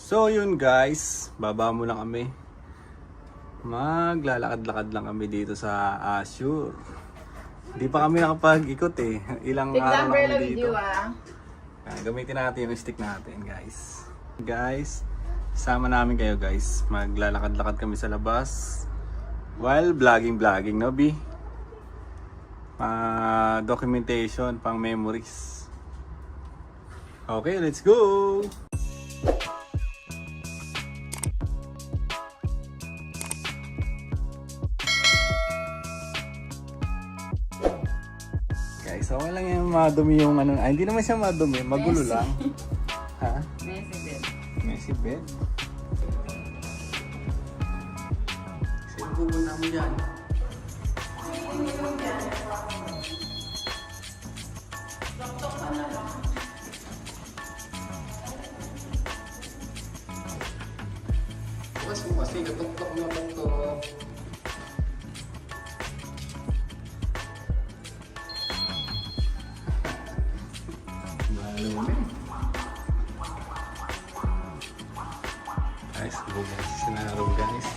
So yun guys, baba mo lang kami. Maglalakad-lakad lang kami dito sa Azure. Hindi pa kami nakapag-ikot eh. Ilang Tignan araw na kami dito. video ah. Gamitin natin yung stick natin guys. Guys, sama namin kayo guys. Maglalakad-lakad kami sa labas. While vlogging-vlogging, no B? Pa documentation, pang memories. Okay, let's go! Guys, okay lang yung madumi yung ano. Ay, hindi naman siya madumi. Magulo lang. Ha? Messi din. Messi bed? Pupunta mo dyan? Bukas mo kasi, katok-tok mo katok Guys, bukas sinaro guys.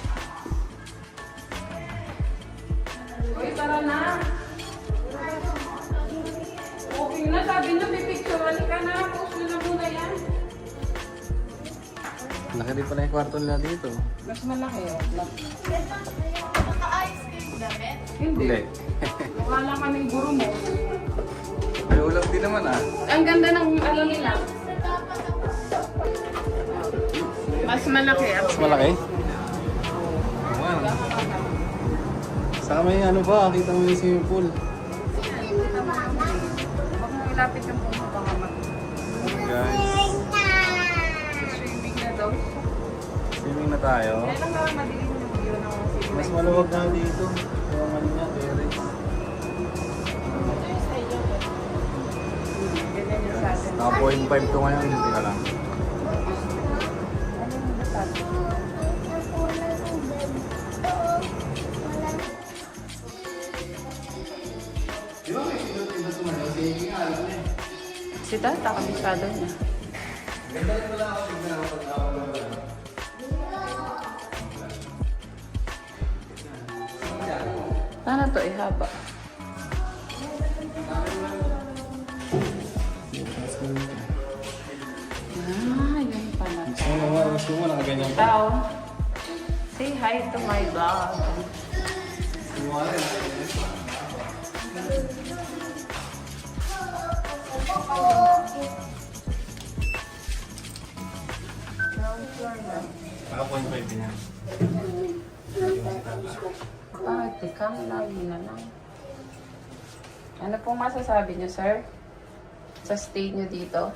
Uy, tara na. Okay na, sabi niyo, pipicture. Halika na, post nyo na muna yan. Laki rin pala yung kwarto nila dito. Mas malaki oh. Naka-ice cream damit? Hindi. Hindi. Mukha lang kaming guro mo. Ulam din naman ah. Ang ganda ng ano nila. Mas malaki. ah. Mas malaki? Wow. Saka may ano pa, kita mo yung swimming pool. Huwag mo ilapit yung puso baka mag- Guys, swimming na daw. swimming na tayo. Kaya lang naman madilim yung view ng Mas swimming. maluwag na dito. Ano niya, terrace. Naka 0.5 to ngayon, hindi ka lang. Si Tata, kabisado niya. Ganda rin pala ako tignan ako pag ako lang. Ano to, ihaba? Mo naman, gusto mo nakaganyan pa. Tao, say hi to my vlog. Rin. Naka 0.5 din yan. Ate ka, lagi na lang. Ano pong masasabi niyo, sir? Sa stay niyo dito?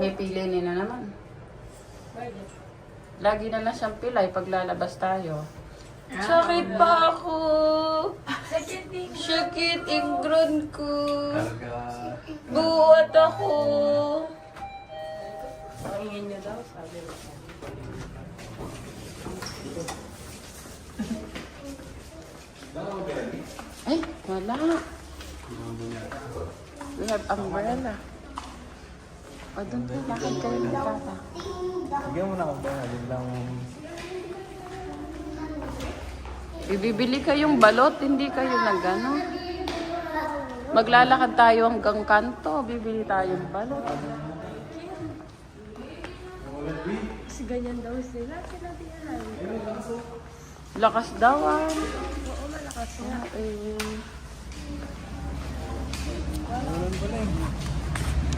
May, pili ni na naman. Lagi na lang siyang pilay pag lalabas tayo. Sakit pa ako! Sakit ingron ko! Buwat ako! Pakingin niyo daw, sabi ko. Ay, wala. We have umbrella. O, doon po, lakad kayo ng tata. Bigyan mo na ako ba? Alin lang. Ibibili kayong balot, hindi kayo nagano. Maglalakad tayo hanggang kanto, bibili tayong balot. Kasi ganyan daw sila. Sila di alam. Lakas daw ah. Oo, malakas pala eh.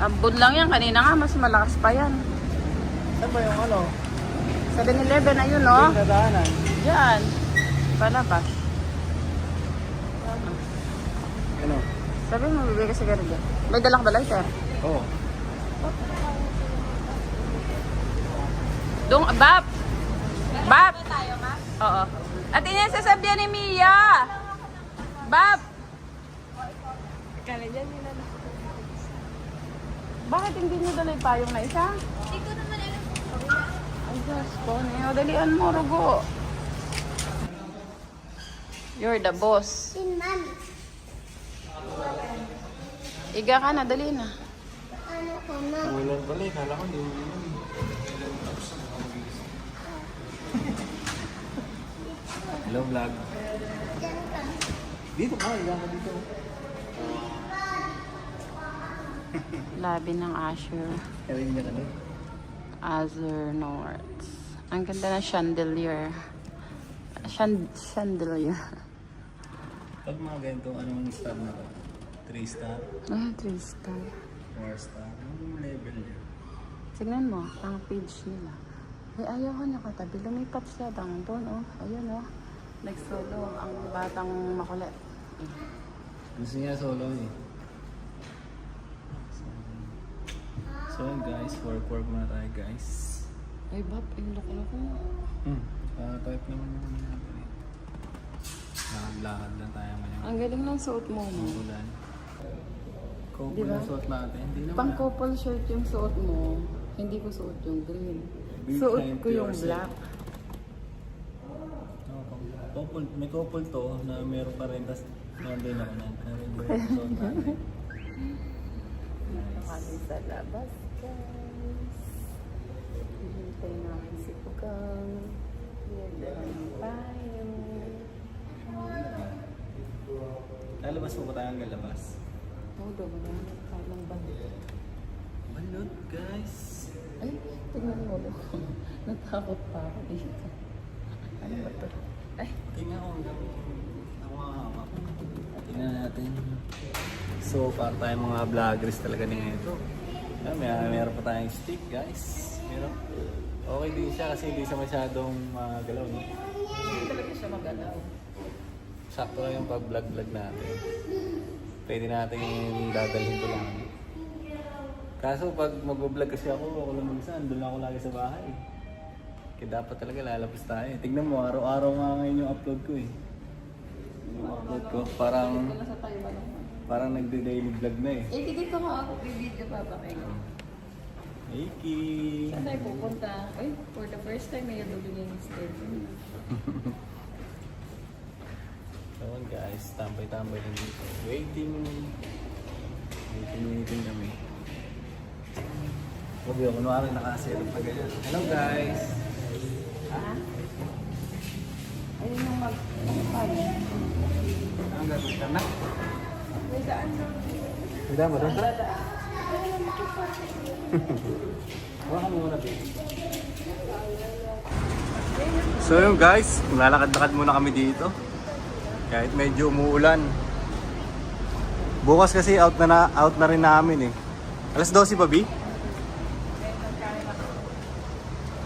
Ambon lang yan, kanina nga mas malakas pa yan. Saan ba yung ano? 7-Eleven, ayun no? Yung nadaanan. Yan. Palabas. Ano? Sabi mo, bibigay ka sigarilyo. May dalak ba lighter? Oo. Dong, Bab! Bab! Oo. At yun yung sasabihan ni Mia! Bab! Kala na. Bakit hindi nyo dala yung payong na isa? Hindi ko naman alam. Ay, Diyos ko. Neo, dalian mo, Rugo. You're the boss. Sin mami. Iga ka na, dali na. Ano ko Ulan pala. Kala ko hindi ulan. Hello vlog. Dito ka, ilan ka dito. Labi ng ka Azure North. Ang ganda ng chandelier. Chand chandelier. Pag mga ganito, anong star na to? 3 star? Ah, three star. 4 star? Anong level niya? Tignan mo, ang page nila. Ay, ayaw ko nakatabi. Lumipat siya dang doon, oh. Ayun, oh. Nag-solo ang batang makulit. Gusto niya solo eh. So, yun guys, work work muna tayo guys. Ay, bab, yung loko-loko mo. Hmm, uh, type naman naman natin eh. Lakad-lakad lang tayo ngayon. Ang galing ng suot mo, mo. Ulan. Couple Di ba? na suot natin. Hindi naman. Pang couple shirt yung suot mo. Hindi ko suot yung green. Be Suot ko to yung yourself. black. Oo, pang- couple, may couple to na meron ka rin. Tapos nandun ako na. Meron ba yung suot natin? Sa labas, guys. Hintay namin si Pugang. Pinagdahan tayo. Lalabas mo ba tayo hanggang labas? Oo, wala na tayo ng. Balot guys. Ay, tingnan mo. Natakot pa ako dito. Ano ba to? Ay, Tingnan ko. Ako nga Tingnan natin. So, para tayong mga vloggers talaga ni ito. Ah, may, meron pa tayong stick, guys. Pero, okay din siya kasi hindi siya masyadong magalaw, no? hindi talaga siya magalaw. Sakto lang yung pag-vlog-vlog natin. Pwede natin dadalhin ko lang. Kaso pag mag-vlog kasi ako, ako lang mag-isa, andun ako lagi sa bahay. Kaya dapat talaga lalabas tayo. Tingnan mo, araw-araw nga ngayon yung upload ko eh. Upload ko, parang, ba parang nagde-daily vlog na eh. Eh, dito nga ako bibidyo papakinggan. Iki! Saan tayo pupunta? Ay, for the first time, may adulong yung schedule. So guys, tambay-tambay lang dito. Waiting. Waiting, waiting kami. Huwag yun, kunwari nakasilip na ganyan. Hello guys! Ha? Ayun yung mag... Na? May daan na. Mo doon? Babe. So yun guys, lalakad-lakad muna kami dito. Kahit medyo umuulan. Bukas kasi out na, na out na rin namin eh. Alas 12 pa, Bi?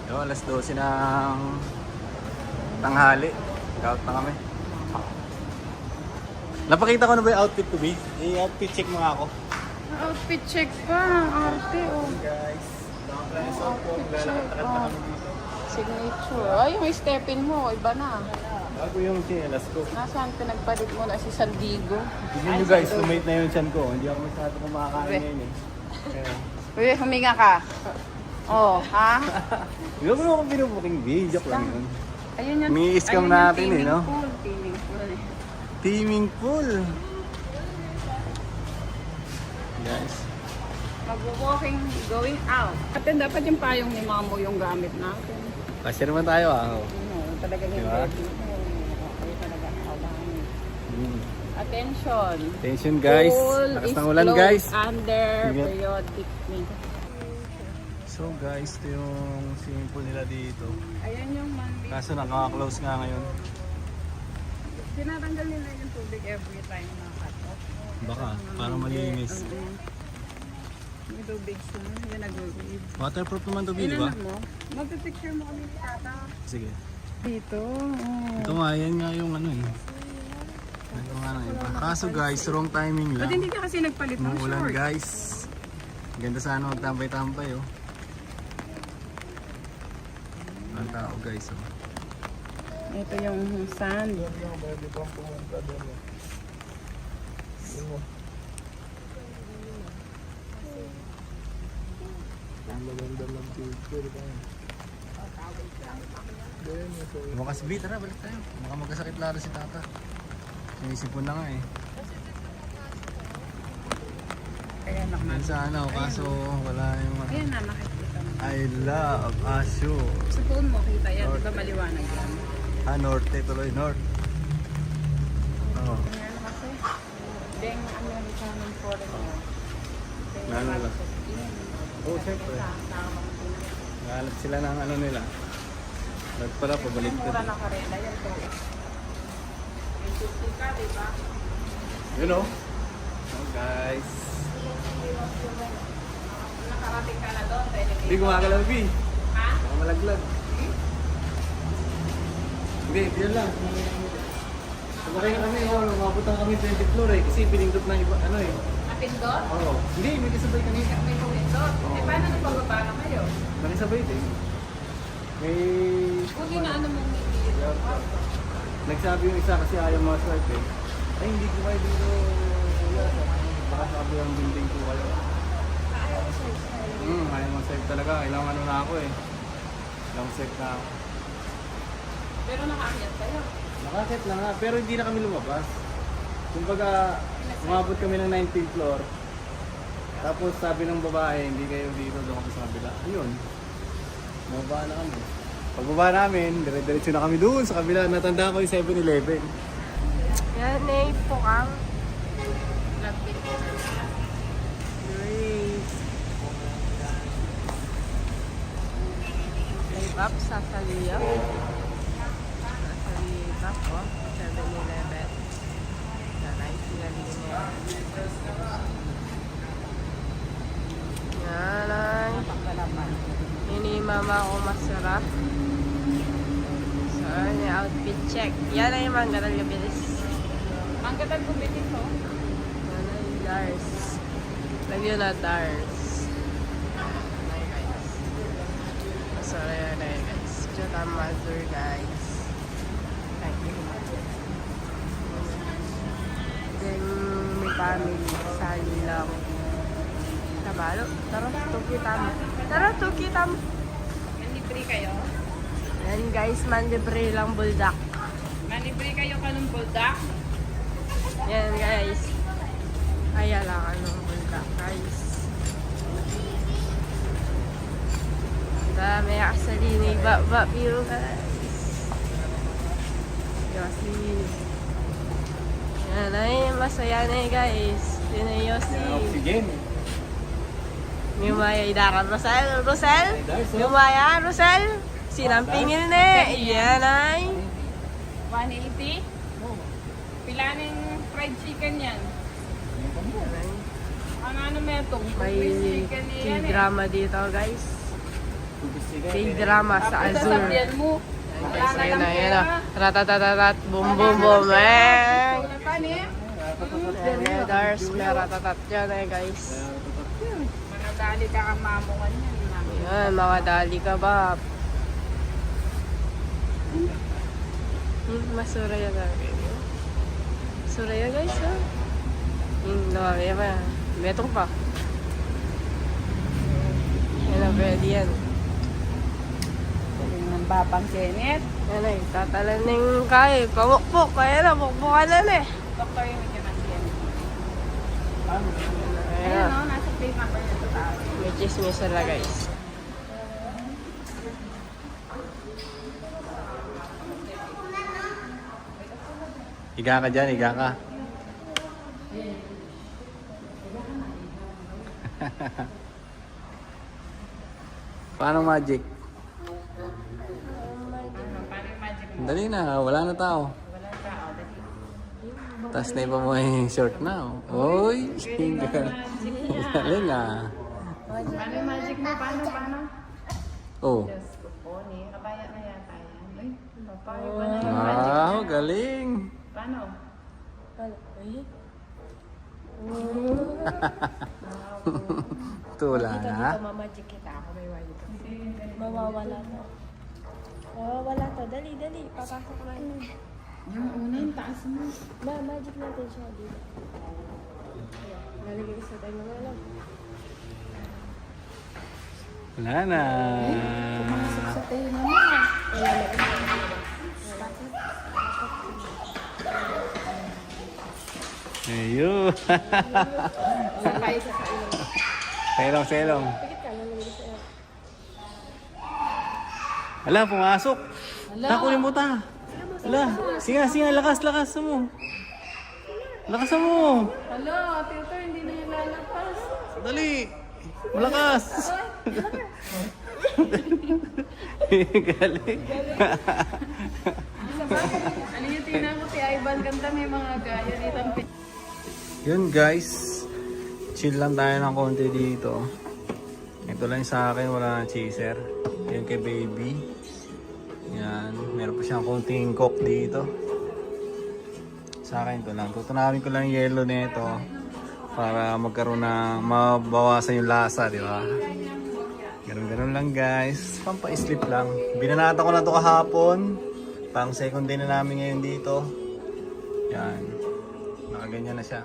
Yo, alas 12 ng tanghali. Out na kami. Napakita ko na ba yung outfit ko, Bi? I-outfit check mo nga ako. Outfit check pa. Arte, oh. Guys, nakaplasok po. Outfit check, Lalakad-lakad na oh. kami dito. Signature. Ay, yung step-in mo. Iba na. Bago yung chinelas ko. Nasaan pinagpalit mo na si Sandigo? Tignan nyo guys, sumate na yung chan ko. Hindi ako masyado kumakain ngayon eh. Uy, huminga ka. Oh, ha? hindi ko naman binubuking B, joke lang yun. Ayun yung... Ayun yung natin eh, no? Pool. Teaming pool. Guys, Mag-walking, going out. At dapat yung payong ni Mamo yung gamit natin. kasi naman tayo ah. Ano, talaga yung Diba? Okay talaga kailangan. Hmm. Attention. Attention guys, Pool lakas ng ulan guys. under periodic maintenance. So guys, ito yung swimming pool nila dito. Ayan yung Monday. Kaso naka-close nga ngayon. Tinatanggal nila yung tubig every time na cut off. Baka, para malinis. Oo. May tubig sa yung nag-weed. Waterproof naman to, di ba? Ilan mo? Magpipicture mo kami ni Tata. Sige. Dito. Oh. Ito nga, yan nga yung ano eh. Ito nga na iba. Kaso guys, wrong timing Ba't lang. hindi ka kasi nagpalit ng Umuulan short? guys. Ganda sana magtambay-tambay oh. Ang tao guys oh. Ito yung sand. Bukas B, tara balik tayo. Baka magkasakit lalo si tata. Sinisipon na nga eh. Ayan, Yan nakmat. sa ano, kaso wala yung... Ayan na, nakikita mo. I love Asyo. Sa phone mo, kita yan. Di ba maliwanag yan? Ah, norte tuloy, north. Oo. Ayan kasi. Deng Americanong foreigner. Deng Lalo lang. Yan. Oo, syempre. Tama. Nahalap sila ng ano nila. Ba't pala, pabalik Mura ka. na karela yan to. May 50 ka, di ba? You know? Oh, guys. Nakarating ka na doon, pwede Hindi gumagalaw, B. Ha? Malaglag. Hindi, yan lang. Sumakay na kami, oh, umabot kami 20 floor eh. Kasi pinindot na iba, ano eh. Napindot? Oo. Hindi, may kasabay kami. May pumindot. Eh, paano nung pagbaba na kayo? May kasabay din. May... Kung inaano mong hindi. Nagsabi yung isa kasi ayaw mga swipe eh. Ay, hindi ko kayo dito. Baka sa kabilang building ko kayo. Hmm, ayaw mga swipe talaga. Kailangan ano na ako eh. Ilang swipe na ako. Pero nakaakyat kayo. Nakakit na nga, pero hindi na kami lumabas. Kumbaga, umabot kami ng 19th floor. Tapos sabi ng babae, hindi kayo dito, doon kami sa kabila. Ayun. Bumaba na kami. Pagbaba namin, dire-diretso na kami doon sa kabila. Natanda ko yung 7-Eleven. Yan, eh, pukang. Libap sa Saliyo. Libap, oh. 7-Eleven. Nanay sila Yan ay. Yun yung mama ko masarap. So, yun yung outfit check. Yan ay yung mga gatal bilis. Ang ganda ko bitin to. Yan ay Dars. Lagyan na Dars. Ay guys. Sorry yan ay guys. Then, may family. Sali lang. Kabalo. Tara, tuki tamo. Tara, tuki tamo. Manlibre kayo. Yan guys, manlibre lang buldak. Manlibre kayo ka ng buldak. Yan guys. Kaya lang anong buldak guys. Dami actually ni Baba view guys. Yossi. Yan ay masaya na eh, guys. Yun ay Yossi. Oxygen. May idakan Rosel. Rosel? Lumaya, Rosel? Sinampingil na eh. Yan ay. 180. Pilaning fried chicken yan. Ang ano may itong May fried chicken yan eh. K-drama dito guys. K-drama sa. Wala Guys, na ayun lang na, na. Ratatatatat, boom, boom, boom, eh. Wala pa niya. Ayan, may Dars, may ratatat dyan eh, guys. Mga dali ka kang mamungan yan. mami. Ayan, mga dali ka ba? Hmm, masuraya na. Suraya guys, ha? Hmm, lumami pa. Betong pa. Yan na, pwede yan. Galing ng babang Kenneth. Yan ay, tatalaning kay. Pamukpok, kaya na, mukbukan na na eh. Doktor yung ng. Ayan Ayun na. o, nasa plate number niya sa taas. May chismis sila guys. Higa ka dyan, higa ka. Paano magic? Dali na, wala na tao. Tapos na iba mo yung short na. oh. Uy, galing. Galing ah. Paano yung magic mo? Paano? Paano? Oh. Diyos ko po, ni. Kabaya na yata yan. Uy, papayo pa na yung magic Wow, galing. Paano? Tula na. Mamajik kita ako may wali ka. Mawawala to. Mawawala to. Dali, dali. Papasok na yun. Yung una, yung taas mo. Ma, magic natin siya dito. Nalagay sa tayo ng alam. Wala na. Sa tayo naman. Wala na. Ayun. Sakay sa ilong. selong, selong. Lalagay sa. Ala, pumasok. Ala. Nakunin mo ta. Ala, sige, sige, lakas, lakas mo. Lakas mo. Hala, tutor, hindi na yung lalapas. Dali. Malakas. Galing. Ano yung tingnan ko si Ivan, ganda may mga gaya dito. Yun guys. Chill lang tayo ng konti dito. Ito lang sa akin, wala nang chaser. Yan kay baby. Yan. Meron pa siyang konting coke dito. Sa akin ito lang. Tutunawin ko lang yellow nito para magkaroon na mabawasan yung lasa, di ba? Ganun ganun lang guys. Pampa-sleep lang. Binanata ko na to kahapon. Pang second day na namin ngayon dito. Yan. Nakaganyan na siya.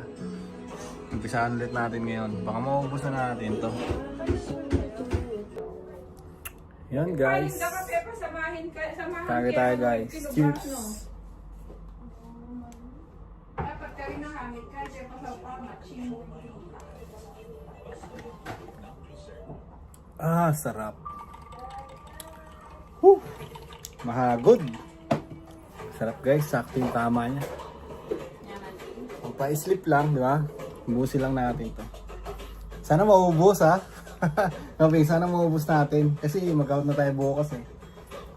Umpisaan ulit natin ngayon. Baka maubos na natin to. Yan guys. Samahin ka, samahan Taga tayo guys. Cheers. Dapat ka rin nakamit ka, pa sa. Ah, sarap. Whew! Mahagod. Sarap guys, sakto yung tama niya. Pa-sleep lang, di ba? Ubusin lang natin to. Sana maubos ha. okay, sana maubos natin. Kasi mag-out na tayo bukas eh.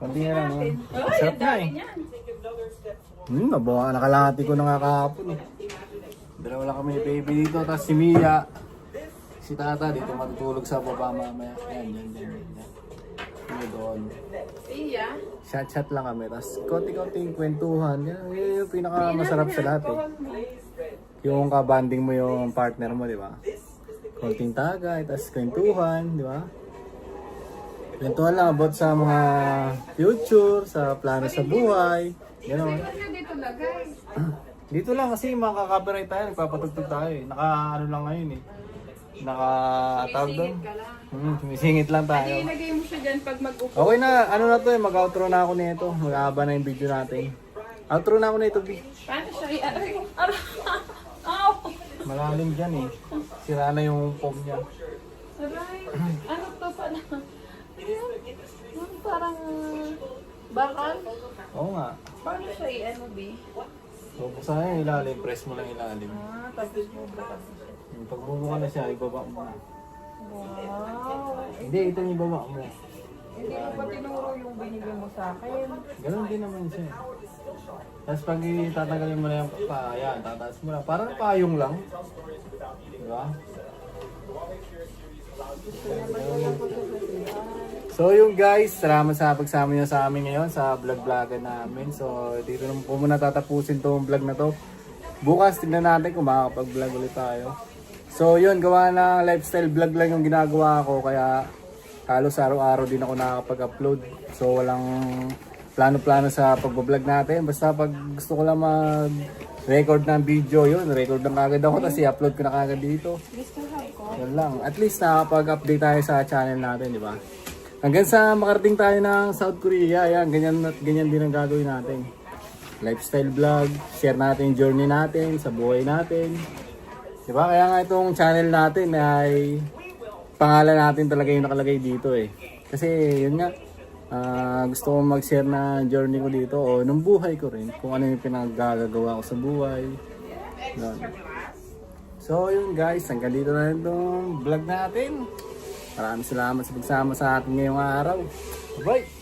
Konti na lang. oh. Sarap na eh. Hmm, nabawa, nakalahati ko na nga kahapon eh. Dalawa lang kami baby dito, tapos si Mia. Si Tata dito matutulog sa baba mamaya. Ayan, yan, yan, yan. yan. Doon. Iya. Chat-chat lang kami. Tapos konti-konting kwentuhan. Yan, yan yung pinakamasarap sa lahat eh. Yung kabanding mo yung partner mo, di ba? Konting tagay, tapos kwentuhan, di ba? Kwentuhan lang about sa mga future, sa plano sa buhay. Ganon. Ano dito lagay? Dito lang kasi makaka-copyright tayo, nagpapatugtog tayo eh. Naka ano lang ngayon eh. Naka tawag doon. Lang. Hmm, sumisingit lang tayo. Ilagay mo siya dyan pag mag-upo. Okay na, ano na to eh, mag-outro na ako nito. Mag-aaba na yung video natin. Outro na ako nito, B. Paano siya i-aray? Malalim dyan eh. Sira na yung foam niya. Aray! Ano to pala? Yung parang bakal? Oo nga. Paano siya i-ano, B? So, buksan na yung ilalim, press mo lang ilalim. Ah, tapos mo bukas. Yung pagbubuka na siya, ibaba mo na. Wow! Hindi, ito yung ibaba mo. Hindi mo pa tinuro yung binili mo sa akin. Ganun din naman siya. eh. Tapos pag tatanggalin mo na yung pa, yan, tataas mo na. Parang payong lang. Diba? So yung guys, salamat sa pagsama niyo sa amin ngayon sa vlog-vlogan namin. So dito na po muna tatapusin tong vlog na to. Bukas tignan natin kung makakapag-vlog ulit tayo. So yun, gawa na lifestyle vlog lang yung ginagawa ko kaya halos araw-araw din ako nakakapag-upload. So walang plano-plano sa pag-vlog natin. Basta pag gusto ko lang mag-record ng video yun, record lang kagad ako tapos i-upload ko na kagad dito. Yan lang. At least nakapag-update tayo sa channel natin, di ba? Hanggang sa makarating tayo ng South Korea, yan, ganyan, ganyan din ang gagawin natin. Lifestyle vlog, share natin yung journey natin sa buhay natin. Di ba? Kaya nga itong channel natin ay pangalan natin talaga yung nakalagay dito eh. Kasi yun nga, ah, gusto ko mag-share na journey ko dito o nung buhay ko rin, kung ano yung pinaggagawa ko sa buhay. Ganun. So yun guys, hanggang dito na rin itong vlog natin. Maraming salamat sa pagsama sa atin ngayong araw. Bye!